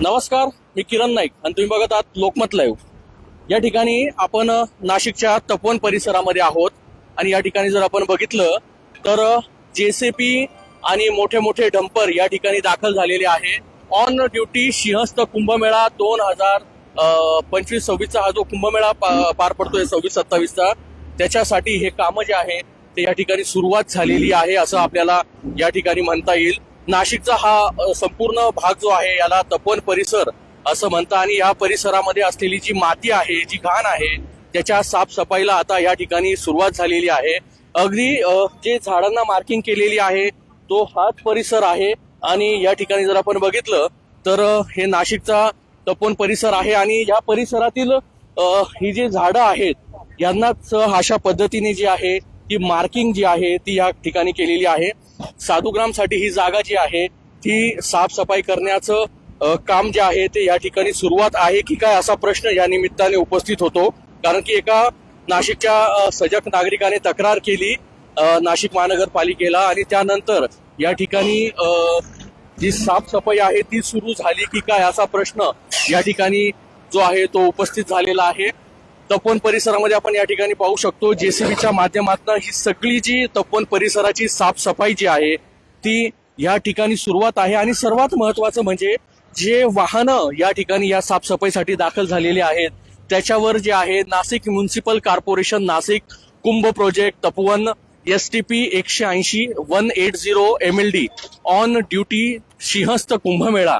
नमस्कार मी किरण नाईक आणि तुम्ही बघत आहात लोकमत लाईव्ह. या ठिकाणी आपण नाशिकच्या तपवन परिसरामध्ये आहोत आणि या ठिकाणी जर आपण बघितलं तर जेसीपी आणि मोठे मोठे डंपर या ठिकाणी दाखल झालेले आहे. ऑन ड्युटी सिंहस्थ कुंभमेळा दोन हजार पंचवीस सव्वीसचा हा जो कुंभमेळा पार पडतोय सव्वीस सत्तावीसचा त्याच्यासाठी हे कामं जे आहे ते या ठिकाणी सुरुवात झालेली आहे असं आपल्याला या ठिकाणी म्हणता येईल. नाशिकचा हा संपूर्ण भाग जो आहे याला तपन परिसर असं म्हणता आणि या परिसरामध्ये असलेली जी माती आहे जी घाण आहे त्याच्या साफसफाईला आता या ठिकाणी सुरुवात झालेली आहे. अगदी जे झाडांना मार्किंग केलेली आहे तो हाच परिसर आहे. आणि या ठिकाणी जर आपण बघितलं तर हे नाशिकचा तपन परिसर आहे. आणि या परिसरातील ही जी झाडं आहेत यांनाच अशा पद्धतीने जी आहे ती मार्किंग जी आहे ती या ठिकाणी केलेली आहे. साधुग्रामसाठी ही जागा जी आहे ती साफसफाई करण्याचं काम जे आहे ते या ठिकाणी सुरुवात आहे की काय असा प्रश्न या निमित्ताने उपस्थित होतो. कारण की एका नाशिकच्या सजग नागरिकाने तक्रार केली नाशिक महानगरपालिकेला आणि त्यानंतर या ठिकाणी जी साफसफाई आहे ती सुरू झाली की काय असा प्रश्न या ठिकाणी जो आहे तो उपस्थित झालेला आहे. तपोवन परिसरामध्ये आपण या ठिकाणी पाहू शकतो जेसीबीच्या माध्यमातून ही सगळी जी तपोवन परिसराची साफसफाई जी आहे ती या ठिकाणी सुरुवात आहे. आणि सर्वात महत्वाचं म्हणजे जे वाहनं या ठिकाणी या साफसफाईसाठी दाखल झालेली आहेत त्याच्यावर जे आहे Nashik municipal corporation Nashik Kumbh project Tapovan S T P एकशे ऐंशी one eight zero M L D on duty Simhastha Kumbh Mela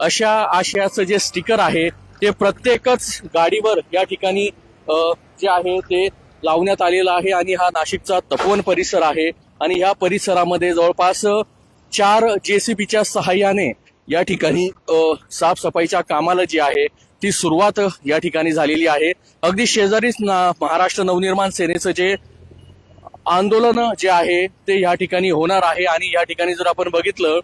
अशा आशयाचं जे स्टिकर आहे ते प्रत्येकच गाडीवर या ठिकाणी जे आहे ते लावण्यात आलेलं आहे आणि हा नाशिकचा तपोवन परिसर आहे. आणि ह्या परिसरामध्ये जवळपास चार जेसीबीच्या सहाय्याने या ठिकाणी साफसफाईच्या कामाला जी आहे ती सुरुवात या ठिकाणी झालेली आहे. अगदी शेजारीच ना- महाराष्ट्र नवनिर्माण सेनेचं जे आंदोलन जे आहे ते या ठिकाणी होणार आहे. आणि या ठिकाणी जर आपण बघितलं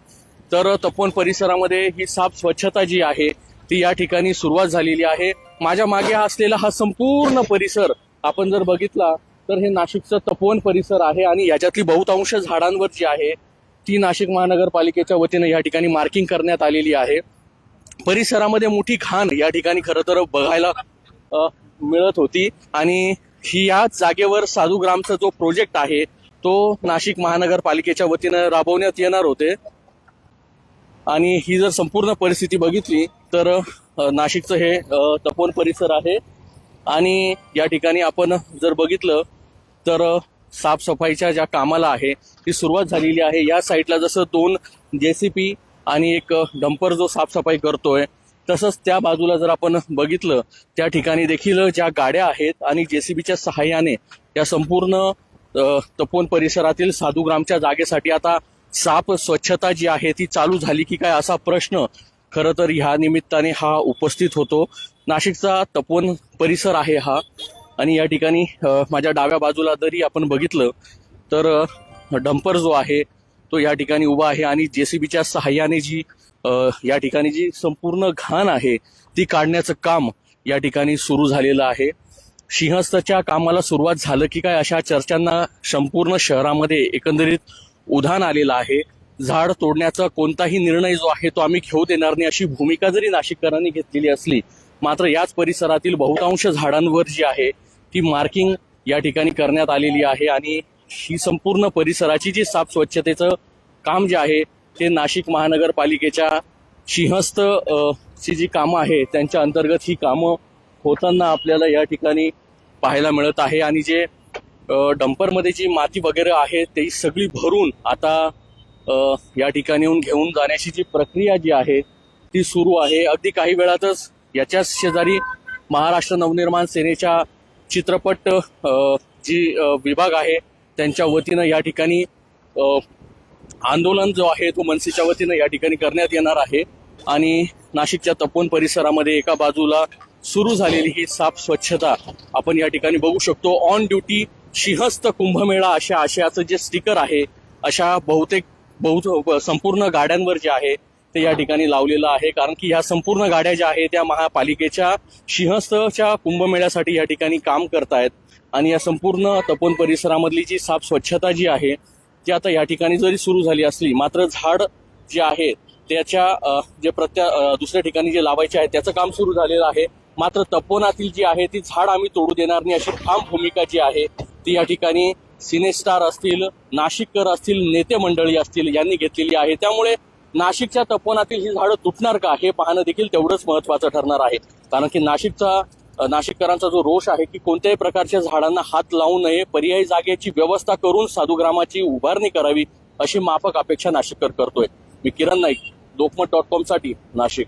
तर तपोवन परिसरामध्ये ही साफ स्वच्छता जी आहे ती या ठिकाणी सुरुवात झालेली आहे. माझ्या मागे असलेला हा संपूर्ण परिसर आपण जर बघितला तर हे नाशिकचं तपोवन परिसर आहे आणि याच्यातली बहुतांश झाडांवर जी आहे ती नाशिक महानगरपालिकेच्या वतीनं या ठिकाणी मार्किंग करण्यात आलेली आहे. परिसरामध्ये मोठी घाण या ठिकाणी खरं तर बघायला मिळत होती आणि ही याच जागेवर साधुग्रामचा जो प्रोजेक्ट आहे तो नाशिक महानगरपालिकेच्या वतीनं राबवण्यात येणार होते. आणि ही जर संपूर्ण परिस्थिती बघितली तर नाशिकचं हे तपोन तपोवन परिसर आहे. आणि या ठिकाणी आपण जर बघितलं तर साफसफाईच्या ज्या कामाला आहे ती सुरुवात झालेली आहे. या साईडला जसं दोन जेसीपी आणि एक डंपर जो साफसफाई करतोय तसंच त्या बाजूला जर आपण बघितलं त्या ठिकाणी देखील ज्या गाड्या आहेत आणि जेसीबीच्या सहाय्याने या संपूर्ण तपोन तपोवन परिसरातील साधुग्रामच्या जागेसाठी आता साफ स्वच्छता जी आहे ती चालू झाली की काय असा प्रश्न खरं तर ह्या निमित्ताने हा उपस्थित होतो. नाशिकचा तपोवन परिसर आहे हा. आणि या ठिकाणी माझ्या डाव्या बाजूला जरी आपण बघितलं तर डंपर जो आहे तो या ठिकाणी उभा आहे. आणि जेसीबीच्या सहाय्याने जी या ठिकाणी जी संपूर्ण घाण आहे ती काढण्याचं काम या ठिकाणी सुरू झालेलं आहे. सिंहस्थच्या कामाला सुरुवात झालं की काय अशा चर्चांना संपूर्ण शहरामध्ये एकंदरीत उधाण आलेलं आहे. झाड तोडण्याचा कोणताही निर्णय जो आहे तो आम्ही घेऊ देणार नाही अशी भूमिका जरी नाशिककरांनी घेतलेली असली मात्र याच परिसरातील बहुतांश झाडांवर जी आहे ती मार्किंग या ठिकाणी करण्यात आलेली आहे आणि ही संपूर्ण परिसराची जी साफ स्वच्छतेचं काम जे आहे ते नाशिक महानगरपालिकेच्या सिंहस्थ ची जी कामं आहे त्यांच्या अंतर्गत ही कामं होताना आपल्याला या ठिकाणी पाहायला मिळत आहे. आणि जे डंपरमध्ये जी माती वगैरे आहे ती सगळी भरून आता या ठिकाणी येऊन घेऊन जाण्याची जी प्रक्रिया जी आहे ती सुरू आहे. अगदी काही वेळातच याच्याच शेजारी महाराष्ट्र नवनिर्माण सेनेच्या चित्रपट जी विभाग आहे त्यांच्या वतीनं या ठिकाणी आंदोलन जो आहे तो मनसेच्या वतीनं या ठिकाणी करण्यात येणार आहे. आणि नाशिकच्या तपोन परिसरामध्ये एका बाजूला सुरू झालेली ही साफ स्वच्छता आपण या ठिकाणी बघू शकतो. ऑन ड्युटी सिंहस्थ कुंभमेळा अशा आशयाचं जे स्टिकर आहे अशा बहुतेक बहु संपूर्ण गाड्यांवर जे आहे ते या ठिकाणी लावलेलं आहे. कारण की ह्या संपूर्ण गाड्या ज्या आहेत त्या महापालिकेच्या सिंहस्थच्या कुंभमेळ्यासाठी या ठिकाणी काम करतायत. आणि या संपूर्ण तपोवन परिसरामधली जी साफ स्वच्छता जी आहे ती आता या ठिकाणी जरी सुरू झाली असली मात्र झाड जे आहे त्याच्या जे प्रत्या दुसऱ्या ठिकाणी जे लावायचे आहे त्याचं काम सुरू झालेलं आहे. मात्र तपोवनातील जी आहे ती झाड आम्ही तोडू देणार नाही अशी ठाम भूमिका जी आहे ती या ठिकाणी सिनेस्टार असतील नाशिककर असतील नेते मंडळी असतील यांनी घेतलेली आहे. त्यामुळे नाशिकच्या तपोवनातील ही झाडं तुटणार का हे पाहणं देखील तेवढंच महत्वाचं ठरणार आहे. कारण की नाशिकचा नाशिककरांचा जो रोष आहे की कोणत्याही प्रकारच्या झाडांना हात लावू नये पर्यायी जागेची व्यवस्था करून साधुग्रामाची उभारणी करावी अशी माफक अपेक्षा नाशिककर करतोय. मी किरण नाईक लोकमत डॉट कॉमसाठी नाशिक.